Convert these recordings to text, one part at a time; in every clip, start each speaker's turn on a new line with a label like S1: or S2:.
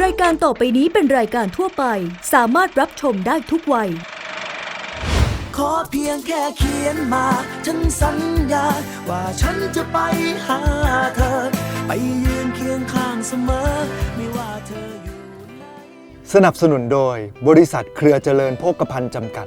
S1: รายการต่อไปนี้เป็นรายการทั่วไป สามารถรับชมได้ทุกวัย
S2: ขอเพียงแค่เขียนมาฉันสัญญา ว่าฉันจะไปหาเธอ ไปยืนเคียงข้างเสมอ ไม่ว่าเธออยู่ไหน
S3: สนับสนุนโดยบริษัทเครือเจริญโภคภัณฑ์จำกัด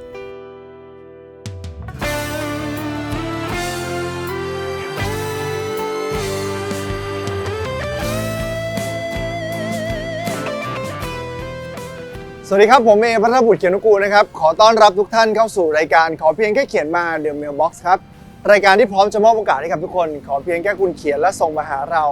S3: สวัสดีครับ ผมเอพัทรบุตรเขียนนุกูลนะครับ ขอต้อนรับทุกท่านเข้าสู่รายการขอเพียงแค่เขียนมา The Mailbox ครับ รายการที่พร้อมจะมอบโอกาสให้กับทุกคน ขอเพียงแค่คุณเขียนและส่งมาหาเรา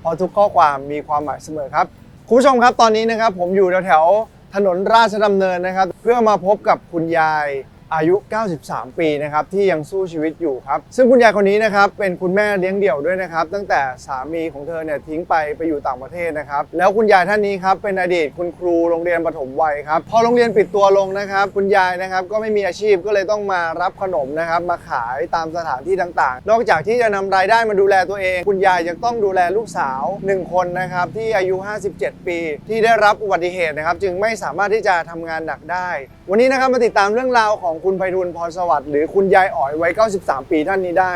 S3: เพราะทุกข้อความมีความหมายเสมอครับ คุณผู้ชมครับตอนนี้นะครับผมอยู่แถวๆถนนราชดำเนินนะครับ เพื่อมาพบกับคุณยาย อายุ 93 ปีนะครับที่ยังสู้ชีวิตอยู่ครับ ซึ่งคุณยายคนนี้นะครับเป็นคุณแม่เลี้ยงเดี่ยวด้วยนะครับ ตั้งแต่สามีของเธอเนี่ยทิ้งไปไปอยู่ต่างประเทศนะครับ แล้วคุณยายท่านนี้ครับเป็นอดีตคุณครูโรงเรียนปฐมวัยครับพอโรงเรียนปิดตัวลงนะครับ คุณยายนะครับก็ไม่มีอาชีพก็เลยต้องมารับขนมนะครับมาขายตามสถานที่ต่างๆ นอกจากที่จะนำรายได้มาดูแลตัวเอง คุณยายยังต้องดูแลลูกสาว 1 คนนะครับที่อายุ 57 ปี ที่ได้รับอุบัติเหตุนะครับจึงไม่สามารถที่จะทำงานหนักได้ วันนี้นะครับมาติดตามเรื่องราวของคุณไพฑูรย์พรสวัสดิ์หรือคุณยายอ๋อยวัย 93 ปีท่านนี้ได้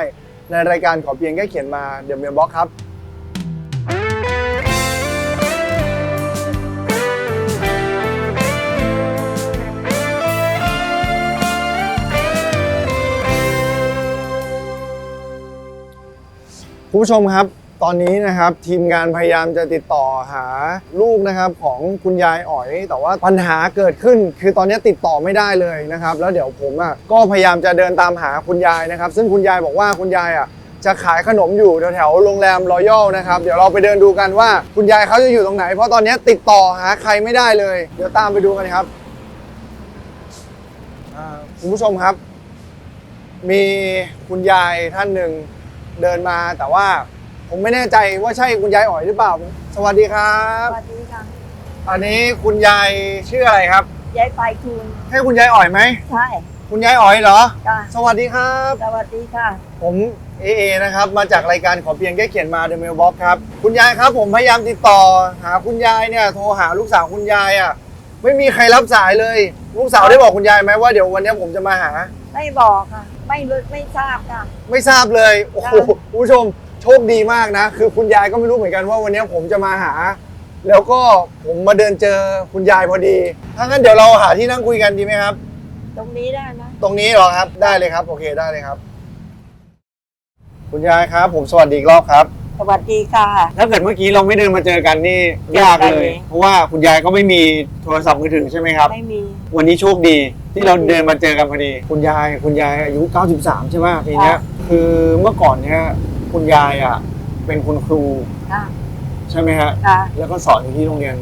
S3: ในรายการขอเพียงแค่เขียนมาเด e m เมลบ็อกครับคุณผู้ชมครับ ตอนนี้นะครับทีมงานพยายามจะติดต่อหาลูกนะครับของคุณยายอ๋อย แต่ว่าปัญหาเกิดขึ้น คือตอนนี้ติดต่อไม่ได้เลยนะครับ แล้วเดี๋ยวผมอะก็พยายามจะเดินตามหาคุณยายนะครับ ซึ่งคุณยายบอกว่าคุณยายอะจะขายขนมอยู่แถวๆโรงแรมรอยัลนะครับ เดี๋ยวเราไปเดินดูกันว่าคุณยายเขาจะอยู่ตรงไหน เพราะตอนนี้ติดต่อหาใครไม่ได้เลย เดี๋ยวตามไปดูกันครับอ่าคุณผู้ชมครับ มีคุณยายท่านหนึ่งเดินมาแต่ว่า ผมไม่แน่ใจว่าใช่คุณยายอ๋อยหรือเปล่า สวัสดีครับ
S4: สวัสดีค่ะ
S3: อันนี้คุณยายชื่ออะไรครับ
S4: ยายไฟทูล
S3: ให้คุณยายอ๋อยไหม
S4: ใช่
S3: คุณยายอ๋อยเหรอ
S4: จ้ะ
S3: สวัสดีครับ
S4: สวัสดีค่ะ
S3: ผมเอเอนะครับ มาจากรายการขอเพียงแค่เขียนมา The Mailbox ครับ คุณยายครับผมพยายามติดต่อ หาคุณยายเนี่ยโทรหาลูกสาวคุณยายอะไม่มีใครรับสายเลย ลูกสาวได้บอกคุณยายไหมว่าเดี๋ยววันนี้ผมจะมาหา
S4: ไม่บอกค่ะ ไม่รู้ไม่ทราบค่ะ
S3: ไม่ทราบเลย โอ้โห
S4: ค่ะ
S3: คุณผู้ชม โชคดีมากนะ คือคุณยายก็ไม่รู้เหมือนกันว่าวันนี้ผมจะมาหา แล้วก็ผมมาเดินเจอคุณยายพอดี ถ้างั้นเดี๋ยวเราหาที่นั่งคุยกันดีไหมครับ
S4: ตรงนี้ได้นะ
S3: ตรงนี้เหรอครับ ได้เลยครับ โอเคได้เลยครับ คุณยายครับ ผมสวัสดีอีกรอบครับ
S4: สวัสดีค่ะ
S3: ถ้าเกิดเมื่อกี้เราไม่เดินมาเจอกันนี่ยากเลย เพราะว่าคุณยายก็ไม่มีโทรศัพท์มือถือใช่ไหมครับ
S4: ไม่มี
S3: วันนี้โชคดีที่เราเดินมาเจอกันพอดี คุณยายคุณยายอายุ 93 ใช่ไหมปีเนี้ย
S4: ค่ะ
S3: คือเมื่อก่อนเนี้ย คุณยายอะเป็นคุณครู
S4: ค่ะ
S3: ใช่ไหมฮะ
S4: ค่ะ
S3: แล้วก็สอนอยู่ที่โรงเรียน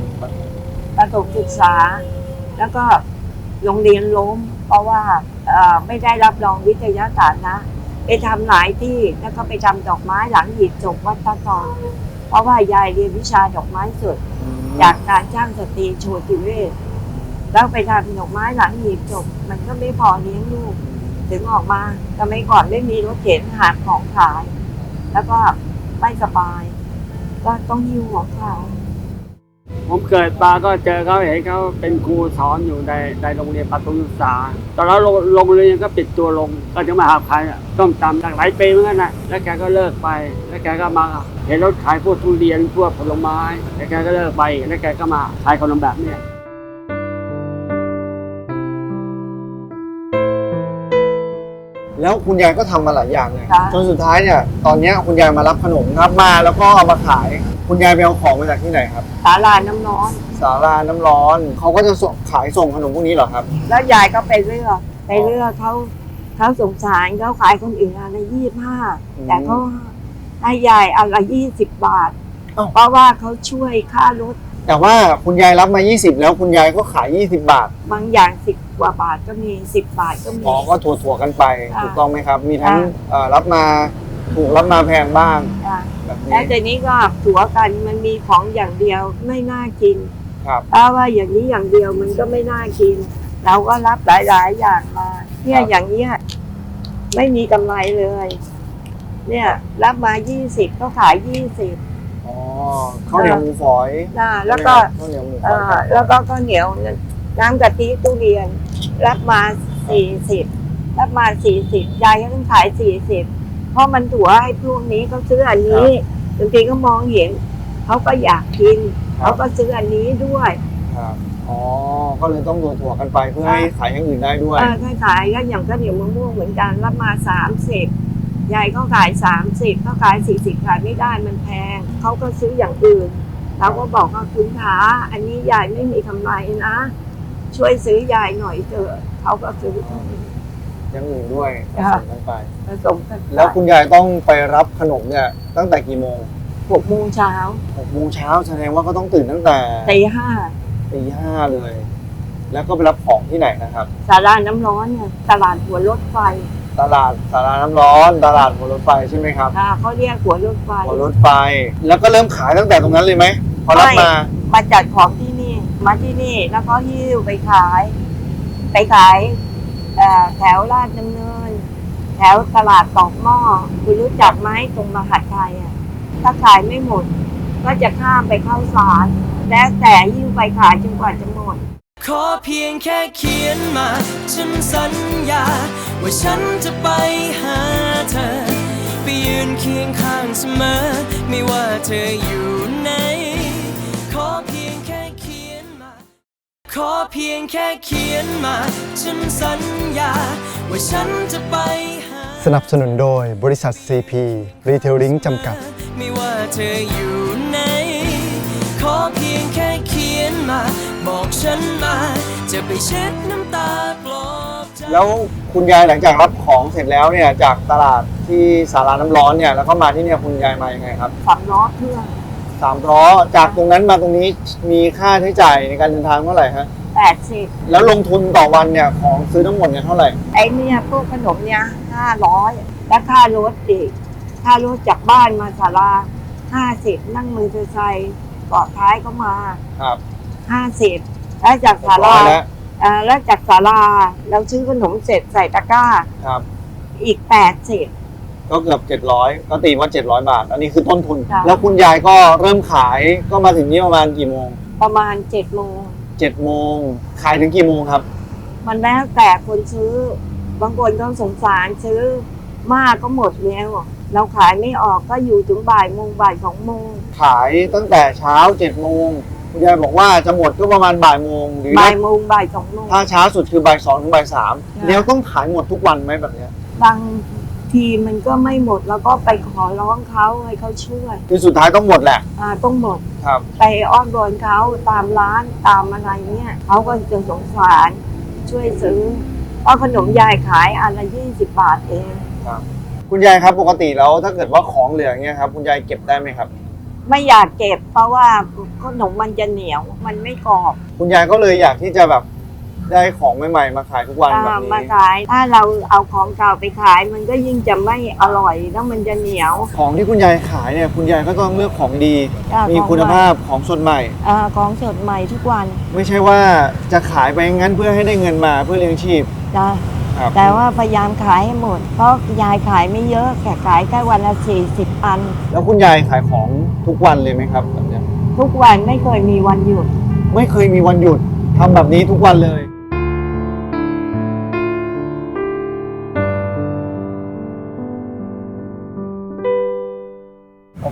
S4: ประถมศึกษา แล้วก็โรงเรียนล้ม เพราะว่าเอ่อไม่ได้รับรองวิทยาศาสตร์นะไปทำหลายที่แล้วก็ไปทำดอกไม้หลังหีบศพวัดตะกอนเพราะว่ายายเรียนวิชาดอกไม้สด จากการจ้างสตรีโชติเวศแล้วไปทำดอกไม้หลังหีบศพมันก็ไม่พอเลี้ยงลูก ถึงออกมาสมัยก่อนไม่มีรถเข็นหาของขาย แล้วก็ไม่สบาย ก็ต้องหิ้วของขา
S5: ผมเกิดมาก็เจอเขาเห็นเขาเป็นครูสอนอยู่ในในโรงเรียนประถมศึกษา ตอนนั้นโรงโรงเรียนก็ปิดตัวลง ก็จะมาหาขายต้มตำหลายปีเหมือนกันนะแล้วแกก็เลิกไป แล้วแกก็มาเห็นรถขายพวกทุเรียนพวกผลไม้ แล้วแกก็เลิกไป แล้วแกก็มาขายขนมแบบเนี้ย
S3: แล้วคุณยายก็ทำมาหลายอย่างเลย
S4: ค่ะ
S3: จนสุดท้ายเนี่ยตอนเนี้ยคุณยายมารับขนมครับมาแล้วก็เอามาขาย คุณยายไปเอาของมาจากที่ไหนครับ
S4: สาลาน้ำร้อน
S3: สาราน้ำร้อนเขาก็จะส่งขายส่งขนมพวกนี้เหรอครับ
S4: แล้วยายก็ไปเลือกไปเลือกเขาเขาสงสารเขาขายคนอื่นอะไรยี่ห้า
S3: อืม
S4: แต่เขาให้ยายเอาละยี่สิบบาท
S3: อ้าว
S4: เพราะว่าเขาช่วยค่ารถ
S3: แต่ว่าคุณยายรับมา 20 แล้วคุณยายก็ขาย 20 บาท
S4: บางอย่างสิบ กว่าบาทก็มีสิบบาทก็มี
S3: อ๋อก็ถั่วๆกันไป
S4: ค่ะ
S3: ถูกต้องไหมครับ มีทั้ง
S4: ค่ะ
S3: เอ่อรับมาถูกรับมาแพงบ้าง
S4: อะ
S3: แบบ
S4: แล้ว
S3: นี้
S4: ทีนี้ก็ถัวกันมันมีของอย่างเดียวไม่น่ากิน
S3: ครับ
S4: เพราะว่าอย่างนี้อย่างเดียวมันก็ไม่น่ากิน เราก็รับหลาย ๆ อย่างมา เนี่ยอย่างเนี้ยไม่มีกำไรเลย เนี่ย รับมายี่สิบก็ขายยี่สิบ
S3: อ๋อข้าวเหนียวหมูฝอย
S4: นะแล้วก็
S3: ข้าวเหนียวหมูฝ
S4: เอ่
S3: อย
S4: อแล้วก็ข้าวเหนียวน้ำกะทิทุเรียน รับมาสี่สิบรับมาสี่สิบยายก็ต้องขายสี่สิบเพราะมันถั่วให้พวกนี้เขาซื้ออันนี้บางทีก็มองเห็นเขาก็อยากกินเขาก็ซื้ออันนี้ด้วย
S3: ครับอ๋อ ก็เลยต้องตัวถั่วๆกันไปเพื่อให้ขายอย่างอื่นได้ด้วย
S4: เออถ้าขายก็อย่างข้าวเหนียวมะม่วงเหมือนกันรับมาสามสิบยายก็ขายสามสิบเขาขายสี่สิบขายไม่ได้มันแพงเขาก็ซื้ออย่างอื่นเราก็บอกว่าคุณขาอันนี้ยายไม่มีกำไรนะ ช่วยซื้อยายหน่อยเถอะเขาก็ซื้อ
S3: อย่างอื่นด้วยผ
S4: ค่ะ
S3: สมกันไป
S4: ผสมกันไป
S3: แล้วคุณยายต้องไปรับขนมเนี่ยตั้งแต่กี่โมง
S4: หกโมงเช้า
S3: หกโมงเช้าแสดงว่าก็ต้องตื่นตั้งแต่
S4: ตีห้า
S3: ตีห้าเลย แล้วก็ไปรับของที่ไหนนะครับ
S4: สาราน้ำร้อนเนี่ยตลาดหัวรถไฟ
S3: ตลาดสาราน้ำร้อน ตลาดหัวรถไฟใช่ไหมครับ
S4: ค่ะเขาเรียกหัวรถไฟ
S3: หัวรถไฟ แล้วก็เริ่มขายตั้งแต่ตรงนั้นเลยไหมพอรับ
S4: ไม่
S3: มา
S4: มาจัดของที่นี่ มาที่นี่ แล้วก็หิ้วไปขาย ไปขายแถวลาดดำเนิน แถวตลาดตอกหม้อคุณรู้จักไหมตรงมหาดไทยอะ ถ้าขายไม่หมด ก็จะข้ามไปเข้าสารแล้วแต่หิ้วไปขายจนกว่าจะหมด
S2: ขอเพียงแค่เขียนมา ฉันสัญญา ว่าฉันจะไปหาเธอ ไปยืนเคียงข้างเสมอ ไม่ว่าเธออยู่ไหนขอเพียง ขอเพียงแค่เขียนมา ฉันสัญญา ว่าฉันจะไปหา
S3: สนับสนุนโดยบริษัท CP Retailing จำกัด
S2: ไม่ว่าเธออยู่ไหน ขอเพียงแค่เขียนมา บอกฉันมา จะไปเช็ดน้ำตาปลอบใจ
S3: แล้วคุณยายหลังจากรับของเสร็จแล้วเนี่ยจากตลาดที่สาราน้ำร้อนเนี่ยแล้วก็มาที่เนี่ยคุณยายมายังไงครับ
S4: สามล้อเครื่อง
S3: สามล้อจากตรงนั้นมาตรงนี้มีค่าใช้จ่ายในการเดินทางเท่าไหร่ฮะ
S4: แปดสิบ
S3: แล้วลงทุนต่อวันเนี่ยของซื้อทั้งหมดเนี่ยเท่าไหร่
S4: ไอ้เนี่ยพวกขนมเนี่ยห้าร้อยแล้วค่ารถอีกค่ารถจากบ้านมาศาลาห้าสิบนั่งมือเตอร์ไซค์เกาะท้ายก็มา
S3: ครับ
S4: ห้าสิบแล้วจากศาลา
S3: แล้ว
S4: อ่าแล้วจากศาลาเราซื้อขนมเสร็จใส่ตะกร้า
S3: ครับ
S4: อีกแปดสิบ
S3: ก็เกือบ 700 ก็ตีว่า 700 บาท อันนี้คือต้นทุน
S4: ค่ะ
S3: แล้วคุณยายก็เริ่มขายก็มาถึงนี่ประมาณกี่โมง
S4: ประมาณเจ็ดโมง
S3: 7โมงขายถึงกี่โมงครับ
S4: มันแล้วแต่คนซื้อ บางคนก็สงสารซื้อมากก็หมดแล้วเราขายไม่ออกก็อยู่ถึงบ่ายโมงบ่ายสองโมง
S3: ขายตั้งแต่เช้า7โมงคุณยายบอกว่าจะหมดก็ประมาณบ่ายโมงหรือ
S4: บ่ายโมงบ่ายสองโมง
S3: ถ้าช้าสุดคือบ่ายสองถึงบ่ายสาม
S4: ค่ะ
S3: แล้วต้องขายหมดทุกวันไหมแบบเนี้ย
S4: บาง ทีมันก็ไม่หมดแล้วก็ไปขอร้องเขาให้เขาช่วย
S3: คือสุดท้ายต้องหมดแหละ
S4: อ่าต้องหมด
S3: ครับ
S4: ไปอ้อนวอนเขาตามร้านตามอะไรเนี่ยเขาก็จะสงสารช่วยซื้อเพราะขนมยายขายอันละยี่สิบบาทเอง
S3: คุณยายครับปกติแล้วถ้าเกิดว่าของเหลืออย่างเงี้ยครับคุณยายเก็บได้ไหมครับ
S4: ไม่อยากเก็บเพราะว่าขนมมันจะเหนียวมันไม่กรอบ
S3: คุณยายก็เลยอยากที่จะแบบ ได้ของใหม่ๆมาขายทุกวัน
S4: อ่า
S3: แบบ
S4: มา
S3: นี้
S4: ขาย ถ้าเราเอาของเก่าไปขาย มันก็ยิ่งจะไม่อร่อยแล้วมันจะเหนียว
S3: ของที่คุณยายขายเนี่ยคุณยายก็ต้องเลือกของดี
S4: อ่า
S3: มี
S4: ของ
S3: คุณภาพของสดใหม่
S4: อ่าของสดใหม่ทุกวัน
S3: ไม่ใช่ว่าจะขายไปงั้นเพื่อให้ได้เงินมาเพื่อเลี้ยงชีพ
S4: จ้ะ
S3: ครับ
S4: แต่ว่าพยายามขายให้หมด เพราะยายขายไม่เยอะแค่ขายแค่วันละสี่สิบอัน
S3: แล้วคุณยายขายของทุกวันเลยไหมครับแบบเนี้ย
S4: ทุกวันไม่เคยมีวันหยุด
S3: ไม่เคยมีวันหยุดทำแบบนี้ทุกวันเลย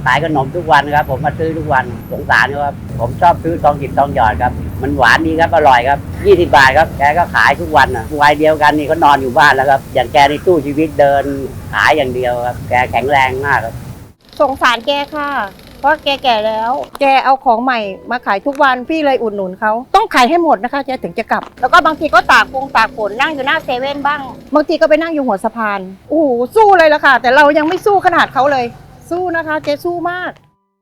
S6: ขายขนมทุกวันครับ ผมมาซื้อทุกวันสงสารเขาครับ ผมชอบซื้อทองหยิบทองหยอดครับ มันหวานดีครับ อร่อยครับ 20 บาทครับ แกก็ขายทุกวันอะวัยเดียวกันนี่เขานอนอยู่บ้านแล้วครับ อย่างแกในตู้ชีวิตเดินขายอย่างเดียวครับ แกแข็งแรงมากครับ
S7: สงสารแกค่ะ เพราะแกแก่แล้ว แกเอาของใหม่มาขายทุกวัน พี่เลยอุดหนุนเขาต้องขายให้หมดนะคะแกถึงจะกลับ แล้วก็บางทีก็ตากฟงตากฝนนั่งอยู่หน้าเซเว่นบ้าง บางทีก็ไปนั่งอยู่หัวสะพาน โอ้โหสู้เลยละค่ะ แต่เรายังไม่สู้ขนาดเขาเลย สู้นะคะแกสู้มาก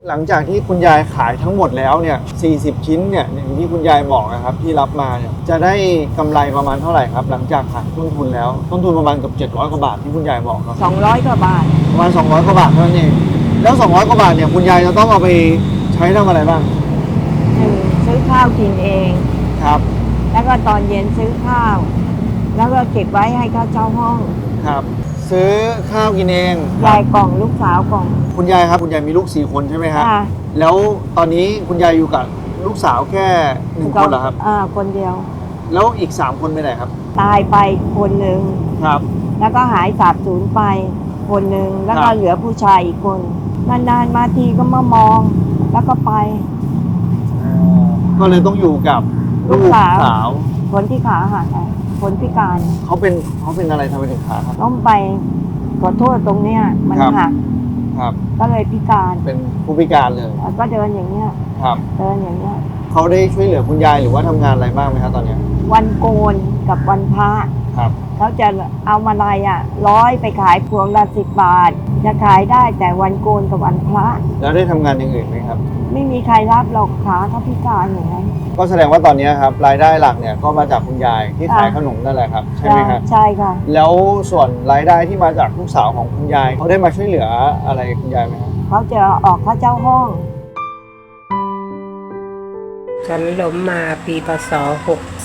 S3: หลังจากที่คุณยายขายทั้งหมดแล้วเนี่ย 40 ชิ้นเนี่ยอย่างที่คุณยายบอกนะครับที่รับมาเนี่ยจะได้กำไรประมาณเท่าไหร่ครับ หลังจากหักต้นทุนแล้ว ต้นทุนประมาณเกับ 700 กว่าบาทที่คุณยายบอกครับ
S4: 200กว่าบาท
S3: ประมาณ 200 กว่าบาทเท่านั้นเอง แล้ว 200 กว่าบาทเนี่ยคุณยายจะต้องเอาไปใช้ทำอะไรบ้าง
S4: หนึ่งซื้อข้าวกินเอง
S3: ครับ
S4: แล้วก็ตอนเย็นซื้อข้าว แล้วก็เก็บไว้ให้เขาเช่าห้อง
S3: ครับ ซื้อข้าวกินเอง
S4: ยายกล่องลูกสาวกล่อง
S3: คุณยายครับ คุณยายมีลูกสี่คนใช่ไหมฮะ
S4: อ่า
S3: แล้วตอนนี้คุณยายอยู่กับลูกสาวแค่หนึ่งคนเหรอครับ
S4: อ่าคนเดียว
S3: แล้วอีกสามคนไปไหนครับ
S4: ตายไปคนหนึ่ง
S3: ครับ
S4: แล้วก็หายสาบสูญไปคนหนึ่งแล้ว
S3: ค
S4: ก็
S3: รับ
S4: เหลือผู้ชายอีกคนนานๆมาทีก็มามอง แล้วก็ไป
S3: ก็เลยต้องอยู่กับลูก
S4: ลูกสาว
S3: สาว
S4: คนที่ขาหักอะ คนพิการ
S3: เขาเป็นเขาเป็นอะไรทำไมถึงขาครับ
S4: ต้องไปขอโทษตรงเนี้ยมัน
S3: ครับ
S4: หัก
S3: ครับ
S4: ก็เลยพิการ
S3: เป็นผู้พิการเลย
S4: แล้วก็เดินอย่างเนี้ย
S3: ครับ
S4: เดินอย่างเนี้ย
S3: เขาได้ช่วยเหลือคุณยายหรือว่าทำงานอะไรบ้างไหมครับตอนเนี้ย
S4: วันโกนกับวันพระ
S3: ครับ
S4: เขาจะเอามาลายอะร้อยไปขายพวงละสิบบาท จะขายได้แต่วันโกนกับวันพระ
S3: แล้วได้ทำงานอย่างอื่นไหมครับ
S4: ไม่มีใครรับหรอกขาเขาพิการอย่างนั้น
S3: ก็แสดงว่าตอนนี้ครับรายได้หลักเนี่ยก็มาจากคุณยายที่ขายขนมนั่นแหละครับใช่ไหมครับ
S4: ใช่ค่ะ
S3: แล้วส่วนรายได้ที่มาจากลูกสาวของคุณยายเขาได้มาช่วยเหลืออะไรคุณยายไหมครับ
S4: เขาจะออกค่าเช่าห้อง
S8: ฉันล้มมาปีพศ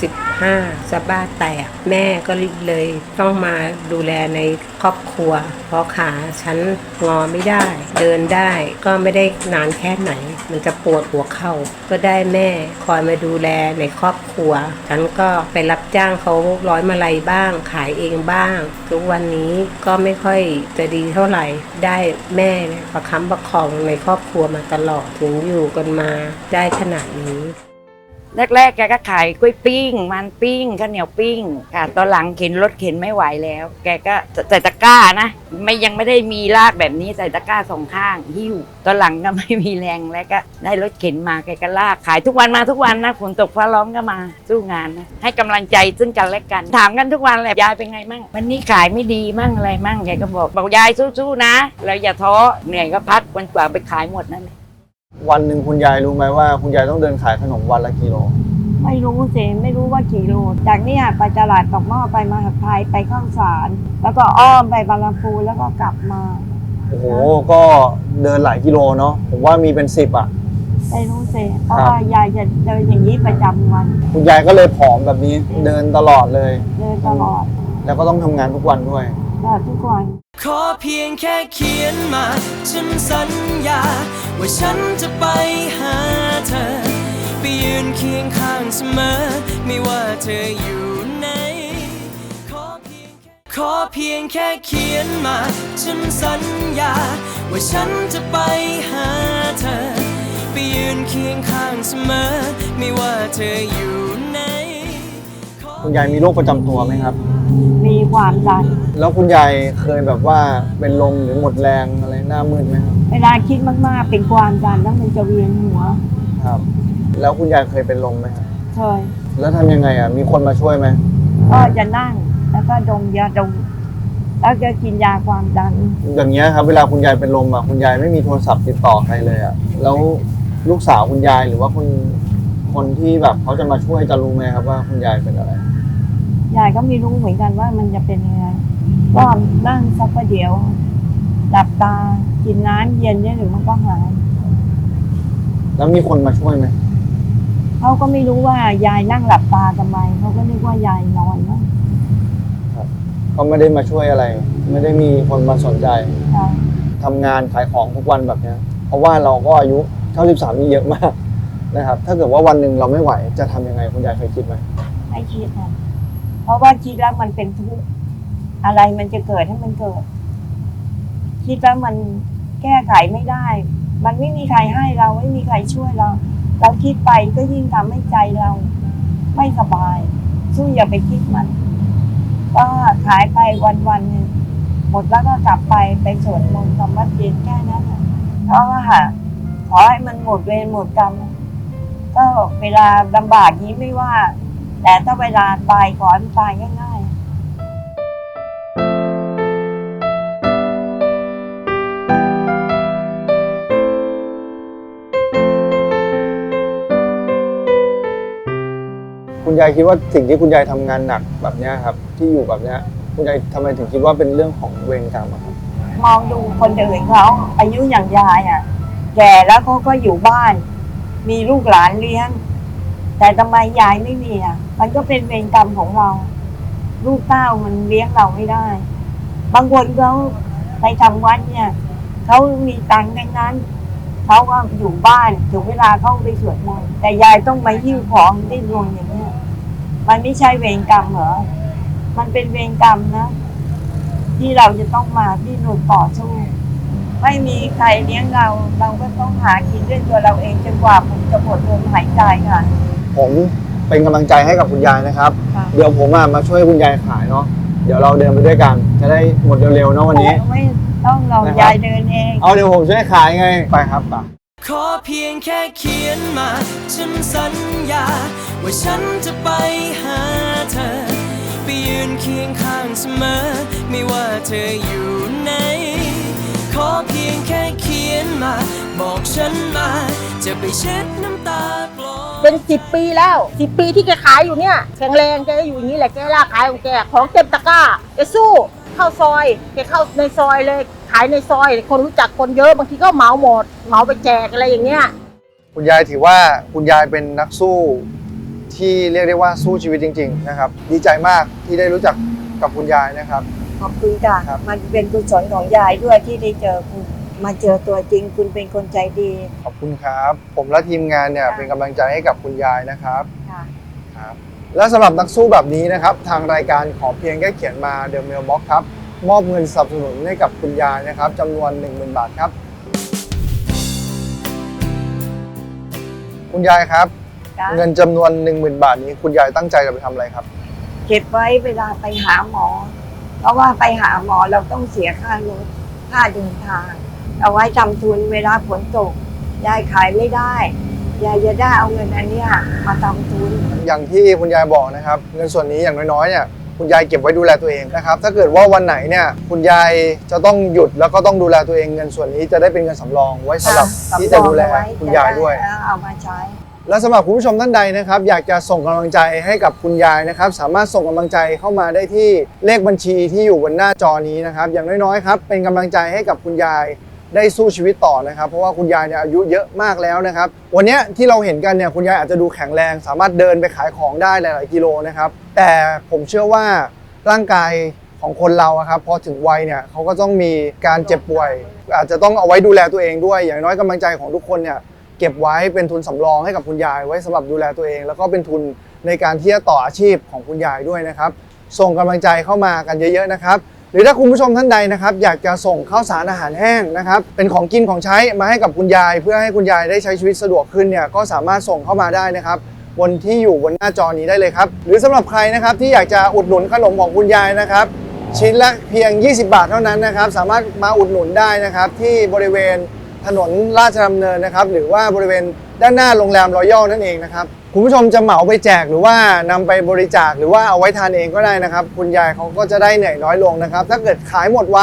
S8: 65สะบ้าแตก แม่ก็เลยต้องมาดูแลในครอบครัว เพราะขาฉันงอไม่ได้ เดินได้ก็ไม่ได้นานแค่ไหน มันจะปวดหัวเข่าก็ได้แม่คอยมาดูแลในครอบครัว ฉันก็ไปรับจ้างเขาร้อยมาลัยบ้าง ขายเองบ้าง ทุกวันนี้ก็ไม่ค่อยจะดีเท่าไหร่ ได้แม่เนี่ยประคับประคองในครอบครัวมาตลอด ถึงอยู่กันมาได้ขนาดนี้
S9: แรกๆแกก็ขายกล้วยปิ้ง มันปิ้งข้าวเหนียวปิ้ง ค่ะตอนหลังเข็นรถเข็นไม่ไหวแล้ว แกก็ใส่ตะกร้านะ ไม่ยังไม่ได้มีลากแบบนี้ใส่ตะกร้าสองข้างหิ้วตอนหลังก็ไม่มีแรงแล้วก็ได้รถเข็นมาแกก็ลากขายทุกวันมาทุกวันนะฝนตกฟ้าร้องก็มาสู้งานนะให้กำลังใจซึ่งกันและกัน ถามกันทุกวันแหละยายเป็นไงมั่งวันนี้ขายไม่ดีมั่งอะไรมั่งแกก็บอกบอกยายสู้ๆนะ แล้วอย่าท้อเหนื่อยก็พักวันกว่าไปขายหมดนั่นแหละ
S3: วันหนึ่งคุณยายรู้ไหมว่า คุณยายต้องเดินขายขนมวันละกิโล
S4: ไม่รู้สิไม่รู้ว่ากี่โล จากเนี้ยไปตลาดตอกหม้อไปมหาไทยไปข้าวสาร แล้วก็อ้อมไปบางลำพูแล้วก็กลับมา
S3: โอ้โห ก็เดินหลายกิโลเนาะ ผมว่ามีเป็นสิบอะ
S4: ไม่รู้สิเพราะ
S3: ครับ
S4: ว่ายายจะเดินอย่างนี้ประจำวัน
S3: คุณยายก็เลยผอมแบบนี้ เดินตลอดเลย
S4: เดินตลอด
S3: แล้วก็ต้องทำงานทุกวันด้วย
S4: ตลอดทุกวัน
S2: ขอเพียงแค่เขียนมา ฉันสัญญา ว่าฉันจะไปหาเธอ ไปยืนเคียงข้างเสมอ ไม่ว่าเธออยู่ไหนขอเพียงแค่ขอเพียงแค่เขียนมา ฉันสัญญา ว่าฉันจะไปหาเธอ ไปยืนเคียงข้างเสมอ ไม่ว่าเธออยู่ไหน
S3: คุณยายมีโรคประจำตัวไหมครับ
S4: มีความดัน
S3: แล้วคุณยายเคยแบบว่าเป็นลมหรือหมดแรงอะไรหน้ามืดไหมครับ
S4: เวลาคิดมากๆ เป็นความดันแล้วมันจะเวียนหัว
S3: ครับ แล้วคุณยายเคยเป็นลมไหมครับ
S4: เคย
S3: แล้วทำยังไงอะ มีคนมาช่วยไหม
S4: ก็จะนั่งแล้วก็ดมยาดมแล้วก็กินยาความดัน
S3: อย่างเงี้ยครับ เวลาคุณยายเป็นลมอะคุณยายไม่มีโทรศัพท์ติดต่อใครเลยอะแล้วลูกสาวคุณยายหรือว่าคนคนที่แบบเขาจะมาช่วยจะรู้ไหมครับว่าคุณยายเป็นอะไร
S4: ยายก็ไม่รู้เหมือนกันว่ามันจะเป็นยังไงก็นั่งสักประเดี๋ยว หลับตา กินน้ำเย็นเนี่ยหรือมันก็หาย
S3: แล้วมีคนมาช่วยไหม
S4: เขาก็ไม่รู้ว่ายายนั่งหลับตาทำไม เขาก็นึกว่ายายนอนมั้ง
S3: ก็ไม่ได้มาช่วยอะไร ไม่ได้มีคนมาสนใจ
S4: ค่ะ
S3: ทำงานขายของทุกวันแบบเนี้ย เพราะว่าเราก็อายุเท่า13นี่เยอะมากนะครับ ถ้าเกิดว่าวันหนึ่งเราไม่ไหวจะทำยังไงคุณยายเคยคิดไหม
S4: ให้คิดนะเพราะว่าคิดแล้วมันเป็นทุกข์อะไรมันจะเกิดให้มันเกิด คิดแล้วมันแก้ไขไม่ได้ มันไม่มีใครให้เราไม่มีใครช่วยเรา เราคิดไปก็ยิ่งทำให้ใจเรา ไม่สบาย สู้อย่าไปคิดมัน ก็ขายไปวันวันๆหนึ่งหมดแล้วก็กลับไปไปสวดมนต์ทำวัดเย็นแค่นั้นเพราะว่าขอให้มันหมดเวรหมดกรรมก็เวลาลำบากนี้ไม่ว่า แต่ถ้าเวลาตายขอให้มันตายง่าย
S3: คุณยายคิดว่าสิ่งที่คุณยายทำงานหนักแบบนี้ครับ ที่อยู่แบบนี้คุณยายทำไมถึงคิดว่าเป็นเรื่องของเวรกรรมครับ
S4: มองดูคนอื่นเขาอายุอย่างยายอะแก่แล้วเขาก็อยู่บ้าน มีลูกหลานเลี้ยง แต่ทำไมยายไม่มีอะ มันก็เป็นเวรกรรมของเรา ลูกเต้ามันเลี้ยงเราไม่ได้ บางคนเขาไปทำวัดเนี่ยเขามีตังค์ทั้งนั้นเขาก็อยู่บ้านถึงเวลาเขาไปสวดมนต์แต่ยายต้องไปหิ้วของดิ้นรนอย่างนี้ มันไม่ใช่เวรกรรมเหรอ มันเป็นเวรกรรมนะ ที่เราจะต้องมาที่หนุนต่อสู้ ไม่มีใครเลี้ยงเรา เราก็ต้องหากินด้วยตัวเราเองจนกว่าผมจะหมดลมหายใจค่ะ
S3: ผมเป็นกำลังใจให้กับคุณยายนะครับ
S4: ค่ะ
S3: เดี๋ยวผมอะมาช่วยคุณยายขายเนาะ เดี๋ยวเราเดินไปด้วยกัน จะได้หมดเร็วๆเนาะวันนี้
S4: ไม่ต้องเรา
S3: นะครับ
S4: ยายเดินเอง
S3: เอาเดี๋ยวผมช่วยขายไง ไปครับไป
S2: ขอเพียงแค่เขียนมา ฉันสัญญา ว่าฉันจะไปหาเธอ ไปยืนเคียงข้างเสมอ ไม่ว่าเธออยู่ไหน ขอเพียงแค่เขียนมา บอกฉันมา จะไปเช็ดน้ำตาปลอบ
S7: เป็นสิบปีแล้วสิบปีที่แกขายอยู่เนี่ยแข็งแรงแกก็อยู่อย่างนี้แหละแกลากขายของแกของเต็มตะกร้าแกสู้เข้าซอยแกเข้าในซอยเลย ขายในซอย คนรู้จักคนเยอะบางทีก็เหมาหมดเหมาไปแจกอะไรอย่างเงี้ย
S3: คุณยายถือว่าคุณยายเป็นนักสู้ ที่เรียกได้ว่าสู้ชีวิตจริง ๆ นะครับ ดีใจมากที่ได้รู้จักกับคุณยายนะครับ
S4: ขอบคุณค่ะ
S3: ครับ
S4: มันเป็นกุศลของยายด้วยที่ได้เจอคุณ มาเจอตัวจริง คุณเป็นคนใจดี
S3: ขอบคุณครับ ผมและทีมงานเนี่ย
S4: ค่ะ
S3: เป็นกำลังใจให้กับคุณยายนะครับ
S4: ค่ะ
S3: ครับและสำหรับนักสู้แบบนี้นะครับ ทางรายการขอเพียงแค่เขียนมาเด e m เมลบ็อกครับ มอบเงินสนับสนุนให้กับคุณยายนะครับจำนวน 10,000 บาทครับ คุณยายครับ
S4: จ้ะ
S3: เงินจำนวน 10,000 บาทนี้คุณยายตั้งใจจะไปทำอะไรครับ
S4: เก็บไว้เวลาไปหาหมอ เพราะว่าไปหาหมอเราต้องเสียค่ารถค่าเดินทาง เอาไว้ทำทุนเวลาฝนตก ยายขายไม่ได้ยายจะได้เอาเงินอันเนี้ยมาทำทุน
S3: อย่างที่คุณยายบอกนะครับ เงินส่วนนี้อย่างน้อยๆเนี่ยคุณยายเก็บไว้ดูแลตัวเองนะครับ ถ้าเกิดว่าวันไหนเนี่ยคุณยายจะต้องหยุดแล้วก็ต้องดูแลตัวเองเงินส่วนนี้จะได้เป็นเงินสำรองไว้สำหรับที่จะดูแลคุณยายด้วย
S4: เอามาใช้
S3: และสำหรับคุณผู้ชมท่านใดนะครับ อยากจะส่งกำลังใจให้กับคุณยายนะครับ สามารถส่งกำลังใจเข้ามาได้ที่เลขบัญชีที่อยู่บนหน้าจอนี้นะครับ อย่างน้อยๆครับเป็นกำลังใจให้กับคุณยายได้สู้ชีวิตต่อนะครับ เพราะว่าคุณยายเนี่ยอายุเยอะมากแล้วนะครับ วันนี้ที่เราเห็นกันเนี่ยคุณยายอาจจะดูแข็งแรง สามารถเดินไปขายของได้หลายๆกิโลนะครับ แต่ผมเชื่อว่าร่างกายของคนเราครับพอถึงวัยเนี่ยเขาก็ต้องมีการเจ็บป่วย อาจจะต้องเอาไว้ดูแลตัวเองด้วย อย่างน้อยกำลังใจของทุกคนเนี่ย ก็บไว้เป็นทุนสำรองให้กับคุณยายไว้สำหรับดูแลตัวเอง แล้วก็เป็นทุนในการที่จะต่ออาชีพของคุณยายด้วยนะครับ ส่งกำลังใจเข้ามากันเยอะๆนะครับ หรือถ้าคุณผู้ชมท่านใดนะครับอยากจะส่งข้าวสารอาหารแห้งนะครับ เป็นของกินของใช้มาให้กับคุณยาย เพื่อให้คุณยายได้ใช้ชีวิตสะดวกขึ้นเนี่ยก็สามารถส่งเข้ามาได้นะครับบนที่อยู่บนหน้าจอนี้ได้เลยครับ หรือสำหรับใครนะครับที่อยากจะอุดหนุนขนมของคุณยายนะครับ ชิ้นละเพียง 20 บาทเท่านั้นนะครับ สามารถมาอุดหนุนได้นะครับ ที่บริเวณ ถนนราชดำเนินนะครับ หรือว่าบริเวณด้านหน้าโรงแรมรอยัลนั่นเองนะครับ คุณผู้ชมจะเหมาไปแจกหรือว่านำไปบริจาคหรือว่าเอาไว้ทานเองก็ได้นะครับ คุณยายเขาก็จะได้เหนื่อยน้อยลงนะครับ ถ้าเกิดขายหมดไว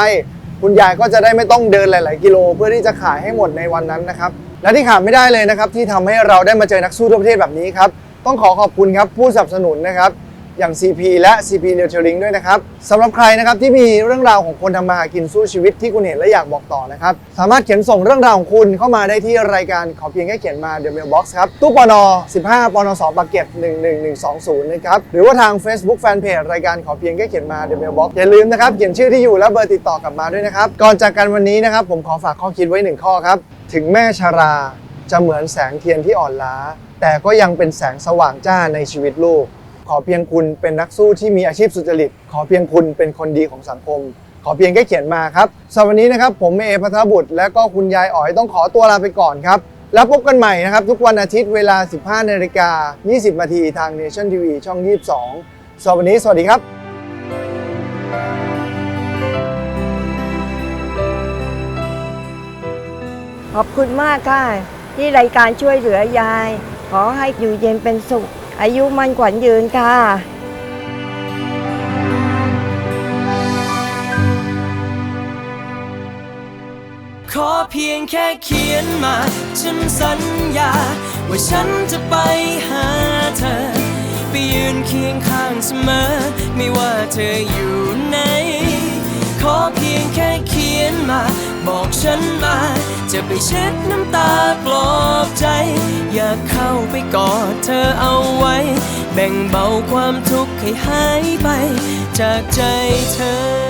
S3: คุณยายก็จะได้ไม่ต้องเดินหลาย ๆ กิโล เพื่อที่จะขายให้หมดในวันนั้นนะครับ และที่ขาดไม่ได้เลยนะครับ ที่ทำให้เราได้มาเจอนักสู้ทั่วประเทศแบบนี้ครับ ต้องขอขอบคุณครับผู้สนับสนุนนะครับ อย่าง CP และ CP n e u t r a l i n k ด้วยนะครับสำหรับใครนะครับที่มีเรื่องราวของคนทำมาหากินสู้ชีวิตที่คุณเห็นและอยากบอกต่อนะครับ สามารถเขียนส่งเรื่องราวของคุณเข้ามาได้ที่รายการขอเพียงแค่เขียนมา The Mailbox ครับ ตู้ปน15ปน2ปากเกร็ด11120 นะครับ หรือว่าทาง Facebook Fanpage รายการขอเพียงแค่เขียนมา The Mailbox อย่าลืมนะครับเขียนชื่อที่อยู่และเบอร์ติดต่อกลับมาด้วยนะครับก่อนจากกันวันนี้นะครับผมขอฝากข้อคิดไว้หนึ่งข้อครับถึงแม่ชาราจะเหมือนแสงเทียนที่อ่อนล้า แต่ก็ยังเป็นแสงสว่างจ้าในชีวิตลูก ขอเพียงคุณเป็นนักสู้ที่มีอาชีพสุจริต ขอเพียงคุณเป็นคนดีของสังคม ขอเพียงแค่เขียนมาครับสำหรับวันนี้นะครับผมเอพัทรบุตร และก็คุณยายอ๋อยต้องขอตัวลาไปก่อนครับ แล้วพบกันใหม่นะครับ ทุกวันอาทิตย์เวลา 15นาฬิกา20นาทีทาง Nation TV ช่อง 22สำหรับวันนี้สวัสดีครับ
S4: ขอบคุณมากค่ะ ที่รายการช่วยเหลือยาย ขอให้อยู่เย็นเป็นสุข อายุมันขวัญยืนค่ะ
S2: ขอเพียงแค่เขียนมา ฉันสัญญา ว่าฉันจะไปหาเธอ ไปยืนเคียงข้างเสมอ ไม่ว่าเธออยู่ไหน ขอเพียงแค่เขียนมา บอกฉันมา จะไปเช็ดน้ำตาปลอบใจ อยากเข้าไปกอดเธอเอาไว้ แบ่งเบาความทุกข์ให้หายไป จากใจเธอ